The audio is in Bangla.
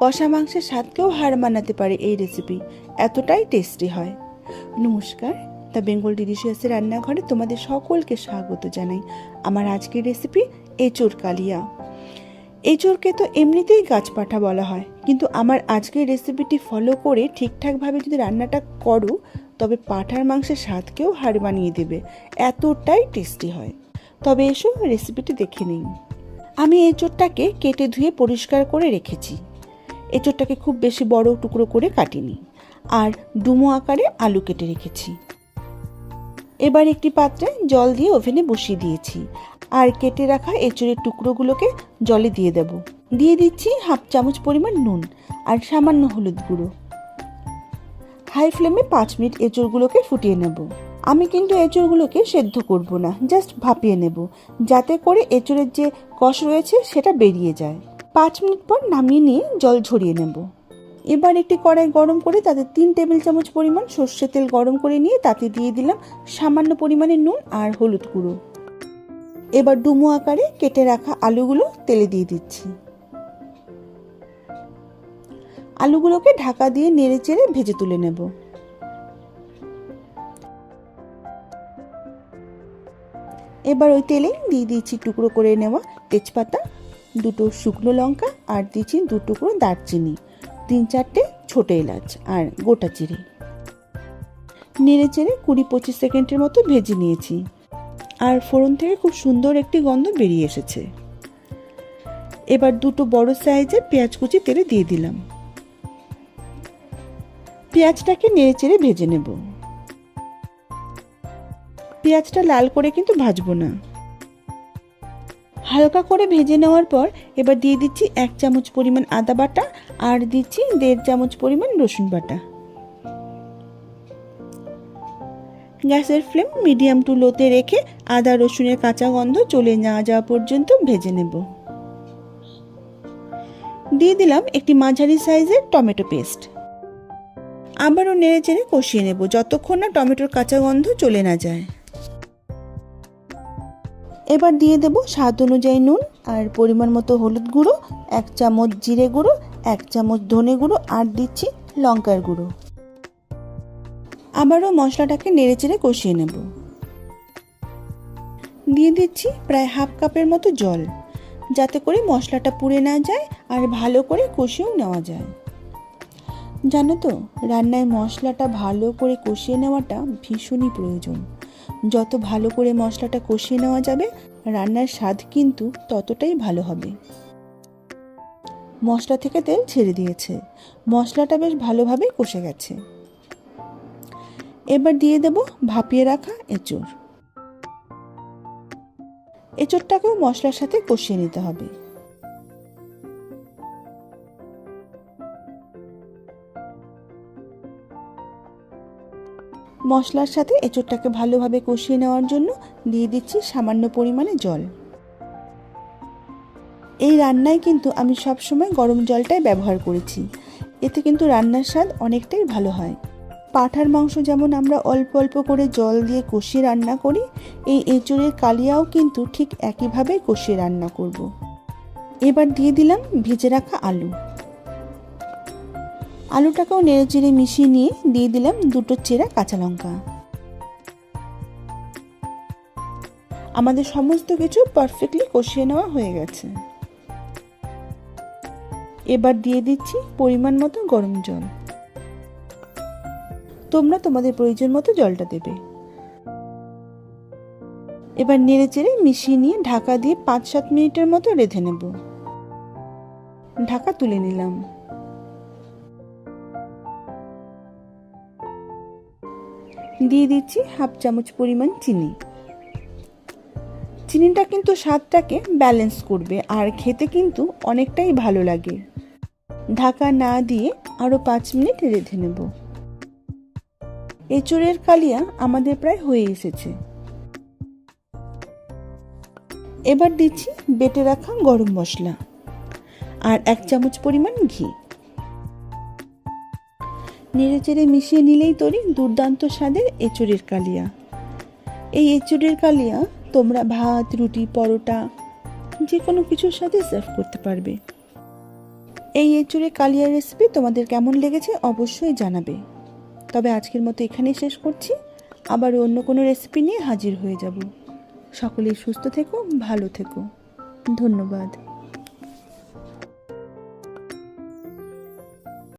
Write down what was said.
কষা মাংসের স্বাদকেও হার মানাতে পারে এই রেসিপি এতটাই টেস্টি হয়। নমস্কার দ্য বেঙ্গল ডিলিশিয়াসের রান্নাঘরে তোমাদের সকলকে স্বাগত জানাই। আমার আজকের রেসিপি এঁচোর কালিয়া। এঁচোরকে তো এমনিতেই গাছপাঠা বলা হয়, কিন্তু আমার আজকের রেসিপিটি ফলো করে ঠিকঠাকভাবে যদি রান্নাটা করো, তবে পাঠার মাংসের স্বাদকেও হার বানিয়ে দেবে। এতটাই টেস্টি হয়। তবে এসো রেসিপিটি দেখে নিন আমি এঁচোরটাকে কেটে ধুয়ে পরিষ্কার করে রেখেছি। এঁচোরটাকে খুব বেশি বড় টুকরো করে কাটিনি আর ডুমো আকারে আলু কেটে রেখেছি। এবার একটি পাত্রে জল দিয়ে ওভেনে বসিয়ে দিয়েছি আর কেটে রাখা এঁচড়ের টুকরোগুলোকে জলে দিয়ে দেব। দিয়ে দিচ্ছি হাফ চামচ পরিমাণ নুন আর সামান্য হলুদ গুঁড়ো। হাই ফ্লেমে পাঁচ মিনিট এঁচড়গুলোকে ফুটিয়ে নেব। আমি কিন্তু এঁচড়গুলোকে সেদ্ধ করব না, জাস্ট ভাপিয়ে নেব, যাতে করে এঁচড়ের যে কষ রয়েছে সেটা বেরিয়ে যায়। পাঁচ মিনিট পর নামিয়ে নিয়ে জল ঝরিয়ে নেব। এবার একটি কড়াই গরম করে তাতে তিন টেবিল চামচ পরিমাণ সর্ষে তেল গরম করে নিয়ে তাতে দিয়ে দিলাম সামান্য পরিমাণে নুন আর হলুদ গুঁড়ো। এবার ডুমো আকারে কেটে রাখা আলুগুলো তেলে দিয়ে দিচ্ছি। আলুগুলোকে ঢাকা দিয়ে নেড়ে চেড়ে ভেজে তুলে নেব। এবার ওই তেলেই দিয়ে দিয়েছি টুকরো করে নেওয়া তেজপাতা দুটো শুকনো লঙ্কা আর দিচ্ছি টুকরো দারচিনি, তিন চারটে ছোটো এলাচ আর গোটা চিড়ে নেড়ে চেড়ে কুড়ি পঁচিশ সেকেন্ডের মতো ভেজে নিয়েছি আর ফোড়ন থেকে খুব সুন্দর একটি গন্ধ বেরিয়ে এসেছে। এবার দুটো বড় সাইজের পেঁয়াজ কুচি তেলে দিয়ে দিলাম। পেঁয়াজটাকে নেড়ে চেড়ে ভেজে নেব। পেঁয়াজটা লাল করে কিন্তু ভাজবো না। হালকা করে ভেজে নেওয়ার পর এবার দিয়ে দিচ্ছি এক চামচ পরিমাণ আদা বাটা আর দিচ্ছি দেড় চামচ পরিমাণ রসুন বাটা। গ্যাসের ফ্লেম মিডিয়াম টু লোতে রেখে আদা, রসুনের কাঁচা গন্ধ চলে না যাওয়া পর্যন্ত ভেজে নেব। দিয়ে দিলাম একটি মাঝারি সাইজের টমেটো পেস্ট। আবারও নেড়ে চেড়ে কষিয়ে নেব, যতক্ষণ না টমেটোর কাঁচা গন্ধ চলে না যায়। এবার দিয়ে দেব স্বাদ অনুযায়ী নুন আর পরিমাণ মতো হলুদ গুঁড়ো, এক চামচ জিরে গুঁড়ো, এক চামচ ধনে গুঁড়ো আর দিচ্ছি লঙ্কার গুঁড়ো। আবারও মশলাটাকে নেড়ে চেড়ে কষিয়ে নেব। দিয়ে দিচ্ছি প্রায় হাফ কাপের মতো জল, যাতে করে মশলাটা পুড়ে না যায় আর ভালো করে কষিয়েও নেওয়া যায়। জানো তো, রান্নায় মশলাটা ভালো করে কষিয়ে নেওয়াটা ভীষণই প্রয়োজন। যত ভালো করে মশলাটা কষিয়ে নেওয়া যাবে, রান্নার স্বাদ কিন্তু ততটাই ভালো হবে। মশলা থেকে তেল ছেড়ে দিয়েছে। মশলাটা বেশ ভালোভাবে কষে গেছে। এবার দিয়ে দেব ভাপিয়ে রাখা এঁচড়। এঁচড়টাকেও মশলার সাথে কষিয়ে নিতে হবে। মশলার সাথে এঁচড়টাকে ভালোভাবে কষিয়ে নেওয়ার জন্য দিয়ে দিচ্ছি সামান্য পরিমাণে জল। এই রান্নায় কিন্তু আমি সবসময় গরম জলটাই ব্যবহার করেছি। এতে কিন্তু রান্নার স্বাদ অনেকটাই ভালো হয়। পাঠার মাংস যেমন আমরা অল্প অল্প করে জল দিয়ে কষিয়ে রান্না করি, এই এঁচড়ের কালিয়াও কিন্তু ঠিক একইভাবে কষিয়ে রান্না করব। এবার দিয়ে দিলাম ভেজে রাখা আলু। আলুটাকেও নেড়ে চেড়ে মিশিয়ে নিয়ে দিয়ে দিলাম দুটো চেরা কাঁচা লঙ্কা। আমাদের সমস্ত কিছু পারফেক্টলি কষিয়ে নেওয়া হয়ে গেছে। এবার দিয়ে দিচ্ছি পরিমাণ মতো গরম জল। তোমরা তোমাদের প্রয়োজন মতো জলটা দেবে। এবার নেড়ে চেড়ে মিশিয়ে নিয়ে ঢাকা দিয়ে পাঁচ সাত মিনিটের মতো রেঁধে নেব। ঢাকা তুলে নিলাম। দিয়ে দিচ্ছি হাফ চামচ পরিমাণ চিনি। চিনিটা কিন্তু স্বাদটাকে ব্যালেন্স করবে আর খেতে কিন্তু অনেকটাই ভালো লাগে। ঢাকা না দিয়ে আরও পাঁচ মিনিট রেঁধে নেব। এঁচড়ের কালিয়া আমাদের প্রায় হয়ে এসেছে। এবার দিচ্ছি বেটে রাখা গরম মশলা। আর এক চামচ পরিমাণ ঘি। নেড়ে চেড়ে মিশিয়ে নিলেই তৈরি দুর্দান্ত স্বাদের এঁচড়ের কালিয়া। এই এঁচড়ের কালিয়া তোমরা ভাত, রুটি, পরোটা যে কোনো কিছুর সাথে সার্ভ করতে পারবে। এই এঁচুড়ে কালিয়া রেসিপি তোমাদের কেমন লেগেছে অবশ্যই জানাবে। তবে আজকের মতো এখানেই শেষ করছি। আবার অন্য কোনো রেসিপি নিয়ে হাজির হয়ে যাব। সকলেই সুস্থ থেকো, ভালো থেকো। ধন্যবাদ।